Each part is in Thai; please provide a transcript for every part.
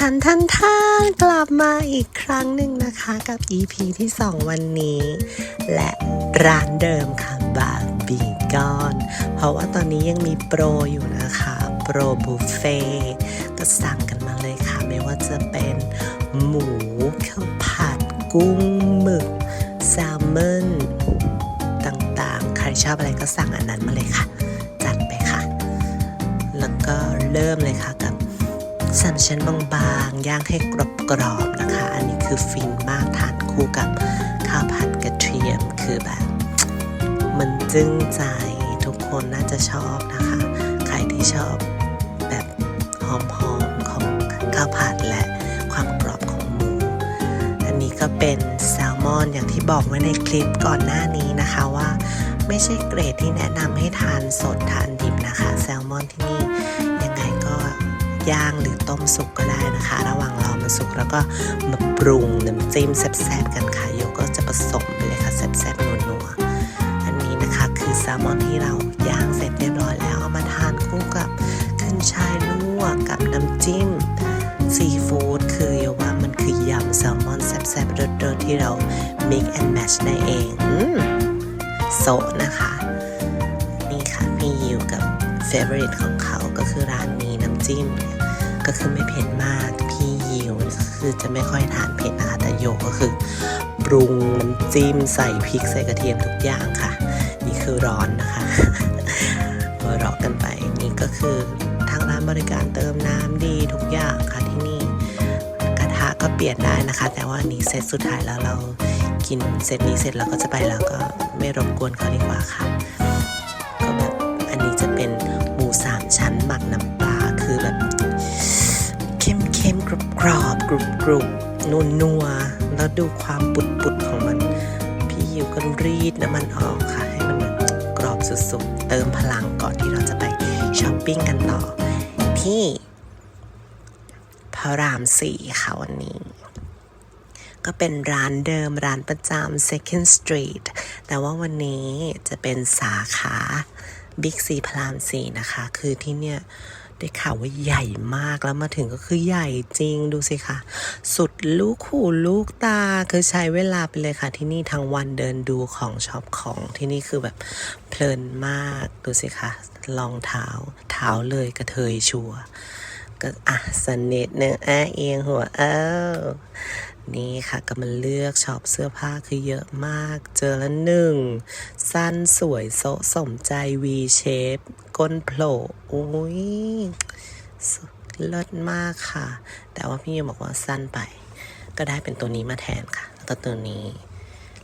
ทันทันทันกลับมาอีกครั้งหนึ่งนะคะกับ EP ที่ 2 วันนี้ และร้านเดิมค่ะบาร์บีกอนเพราะว่าตอนนี้ยังมีโปรอยู่นะคะ โปรบุฟเฟ่ก็สั่งกันมาเลยค่ะ ไม่ว่าจะเป็นหมูข้าวผัดกุ้งหมึกแซลมอนต่างๆ ใครชอบอะไรก็สั่งอันนั้นมาเลยค่ะ จัดไปค่ะ แล้วก็เริ่มเลยค่ะ สามชั้นบางๆ ย่างให้กรอบๆนะคะ อันนี้คือฟินมากทานคู่กับข้าวผัดกระเทียมคือแบบ มันจึ้งใจทุกคนน่าจะชอบนะคะ ใครที่ชอบแบบหอมๆของข้าวผัดและความกรอบของหมู อันนี้ก็เป็นแซลมอนอย่างที่บอกไว้ในคลิปก่อนหน้านี้นะคะว่า ไม่ใช่เกรดที่แนะนำให้ทานสดทานดิบนะคะ แซลมอนที่นี่ ย่างหรือต้มสุกก็ได้นะคะ ระหว่างรอมันสุกแล้วก็มาปรุงน้ำจิ้มแซ่บๆกันค่ะโยก็จะผสมไปเลยค่ะแซ่บๆนัวๆอันนี้นะคะคือแซลมอนที่เราย่างเสร็จเรียบร้อยแล้วเอามาทานคู่กับขึ้นช่ายลวกกับน้ำจิ้มซีฟู้ดคือโยว่ามันคือยำแซลมอนแซ่บๆรสๆที่เรา mix and match ได้เองโซนะคะนี่ค่ะพี่ยิวกับ favorite ของเขาก็คือร้านนี้น้ำจิ้ม ก็คือไม่เผ็ดมาก พี่ยิวคือจะไม่ค่อยทานเผ็ดนะคะแต่โยก็คือ ปรุงน้ำจิ้มใส่พริกใส่กระเทียมทุกอย่างค่ะ นี่คือร้อนนะคะหัวเราะกันไปนี่ก็คือทางร้านบริการเติมน้ำดีทุกอย่างค่ะที่นี่กระทะก็เปลี่ยนได้นะคะ แต่ว่านี่เซตสุดท้ายแล้วเรากินเซตนี้เสร็จเราก็จะไปแล้วก็ไม่รบกวนเขาดีกว่าค่ะ ก็แบบอันนี้จะเป็นหมูสามชั้นหมักน้ำปลา รุบกรอบกรุบกรุบนัวนัวแล้วดูความปุดปุดของมัน พี่ยิวก็รีดน้ำมันออกค่ะ ให้มันกรอบสุดๆ เติมพลังก่อนที่เราจะไปช้อปปิ้งกันต่อ ที่พระรามสี่ค่ะวันนี้ ก็เป็นร้านเดิมร้านประจำ Second Street แต่ว่าวันนี้จะเป็นสาขา Big C พระรามสี่นะคะ คือที่เนี่ย ได้ข่าวว่าใหญ่มากแล้วมาถึงก็คือใหญ่จริงดูสิคะสุดลูกหูลูกตาคือใช้เวลาไปเลยค่ะ ที่นี่ทั้งวันเดินดูของช็อปของที่นี่คือแบบเพลินมากดูสิคะรองเท้าเท้าเลยกระเทยชัวก็อะสนิทนึงอะเอียงหัวเอ้า นี่ค่ะก็มาเลือกช็อปเสื้อผ้าคือเยอะมาก เจอแล้วหนึ่ง สั้นสวยโซสมใจ V shape ก้นโผล่อุ้ยสุดเลิศมากค่ะ แต่ว่าพี่ยังบอกว่าสั้นไป ก็ได้เป็นตัวนี้มาแทนค่ะ แล้วก็ตัวนี้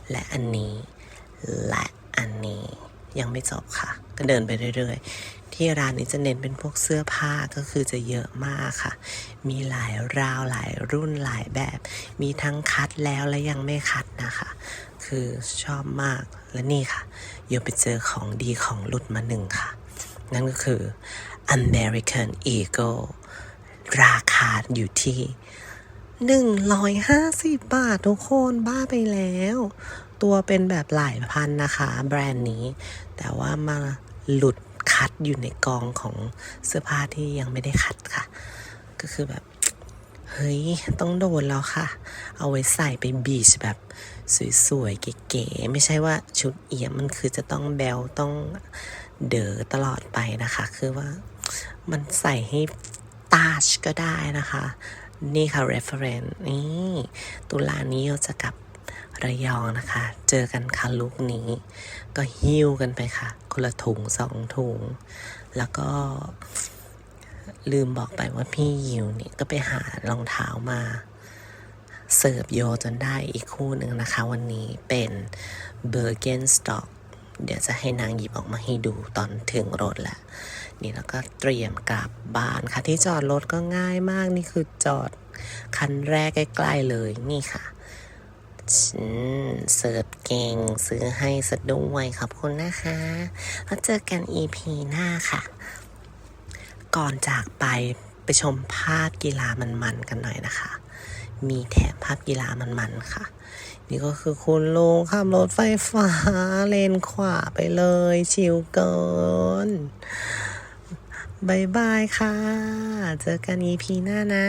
และอันนี้ และอันนี้ยังไม่จบค่ะ ก็เดินไปเรื่อยๆ ที่ร้านนี้จะเน้นเป็นพวกเสื้อผ้าก็คือจะเยอะมากค่ะ มีหลายราวหลายรุ่นหลายแบบ มีทั้งคัดแล้วและยังไม่คัดนะคะ คือชอบมากและนี่ค่ะโยไปเจอของดีของหลุดมาหนึ่งค่ะ นั่นก็คือ American Eagle ราคาอยู่ที่ 150 บาททุกคนบ้าไปแล้ว ตัวเป็นแบบหลายพันนะคะ แบรนด์นี้ แต่ว่ามาหลุดคัดอยู่ในกองของเสื้อผ้าที่ยังไม่ได้คัดค่ะ ก็คือแบบ เฮ้ย ต้องโดนแล้วค่ะ เอาไว้ใส่ไปบีชแบบสวยๆ เก๋ๆ ไม่ใช่ว่าชุดเอี่ยมมันคือจะต้องแบลต้องเด๋อตลอดไปนะคะ คือว่ามันใส่ให้ตาชก็ได้นะคะ นี่ค่ะ reference นี่ ตุลานี้เราจะกลับ ระยองนะคะ เจอกันค่ะลุกนี้ ก็หิ้วกันไปค่ะ คนละถุงสองถุง แล้วก็ลืมบอกไปว่าพี่ยิวเนี่ยก็ไปหารองเท้ามาเสิร์ฟโยจนได้อีกคู่หนึ่งนะคะ วันนี้เป็นเบอร์เกนสต็อกเดี๋ยวจะให้นางหยิบออกมาให้ดูตอนถึงรถแหละ นี่แล้วก็เตรียมกลับบ้านค่ะ ที่จอดรถก็ง่ายมากนี่คือจอดคันแรกใกล้ ๆ เลยนี่ค่ะ เสิร์ฟเก่งซื้อให้สะด้วยขอบคุณนะคะ แล้วเจอกัน EP หน้าค่ะ ก่อนจากไปไปชมภาพกีฬามันๆกันหน่อยนะคะ มีแถมภาพกีฬามันๆค่ะ นี่ก็คือคุณลุงขับรถไฟฟ้าเลนขวาไปเลย ชิวเกินบายบายค่ะ เจอกัน EP หน้านะ